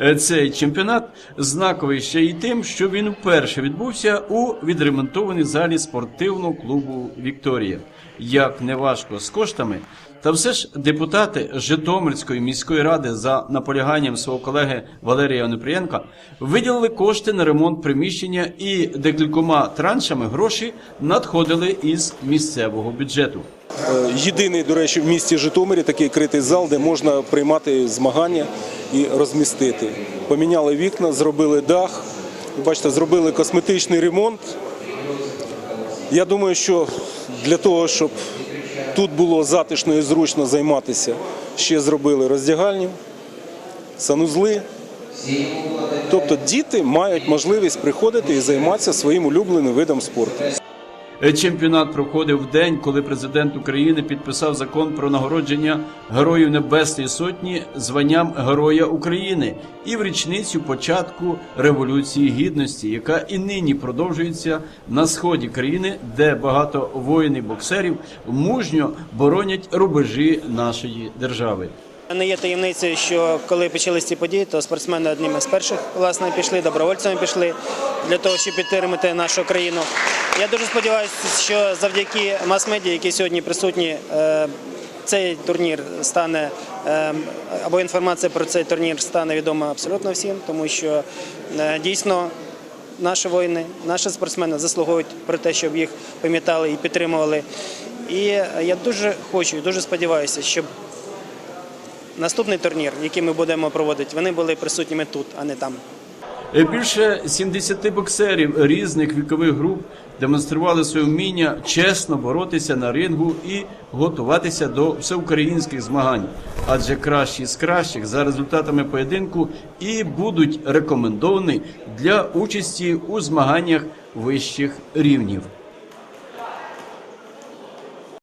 Е, Цей чемпіонат знаковий ще й тим, що він вперше відбувся у відремонтованій залі спортивного клубу Вікторія. Як неважко з коштами, та все ж депутати Житомирської міської ради за наполяганням свого колеги Валерія Онопрієнка виділили кошти на ремонт приміщення і декількома траншами гроші надходили із місцевого бюджету. Е, Єдиний, до речі, в місті Житомирі такий критий зал, де можна приймати змагання і розмістити. Поміняли вікна, зробили дах. Бачите, зробили косметичний ремонт. Я думаю, що для того, щоб тут було затишно і зручно займатися, ще зробили роздягальню, санузли. Тобто діти мають можливість приходити і займатися своїм улюбленим видом спорту. Е, Чемпіонат проходив в день, коли президент України підписав закон про нагородження Героїв Небесної Сотні званням Героя України і в річницю початку Революції Гідності, яка і нині продовжується на сході країни, де багато воїнів боксерів мужньо боронять рубежі нашої держави. Не є таємницею, що коли почались ці події, то спортсмени одними з перших власне пішли, добровольцями пішли для того, щоб підтримати нашу країну. Я дуже сподіваюся, що завдяки мас-медіа, які сьогодні присутні, е, цей турнір стане е, або інформація про цей турнір стане відома абсолютно всім, тому що е, дійсно наші воїни, наші спортсмени заслуговують про те, щоб їх пам'ятали і підтримували. І я дуже хочу і дуже сподіваюся, щоб наступний турнір, який ми будемо проводити, вони були присутніми тут, а не там. Е, Більше 70 боксерів різних вікових груп демонстрували своє вміння чесно боротися на рингу і готуватися до всеукраїнських змагань. Адже кращі з кращих за результатами поєдинку і будуть рекомендовані для участі у змаганнях вищих рівнів.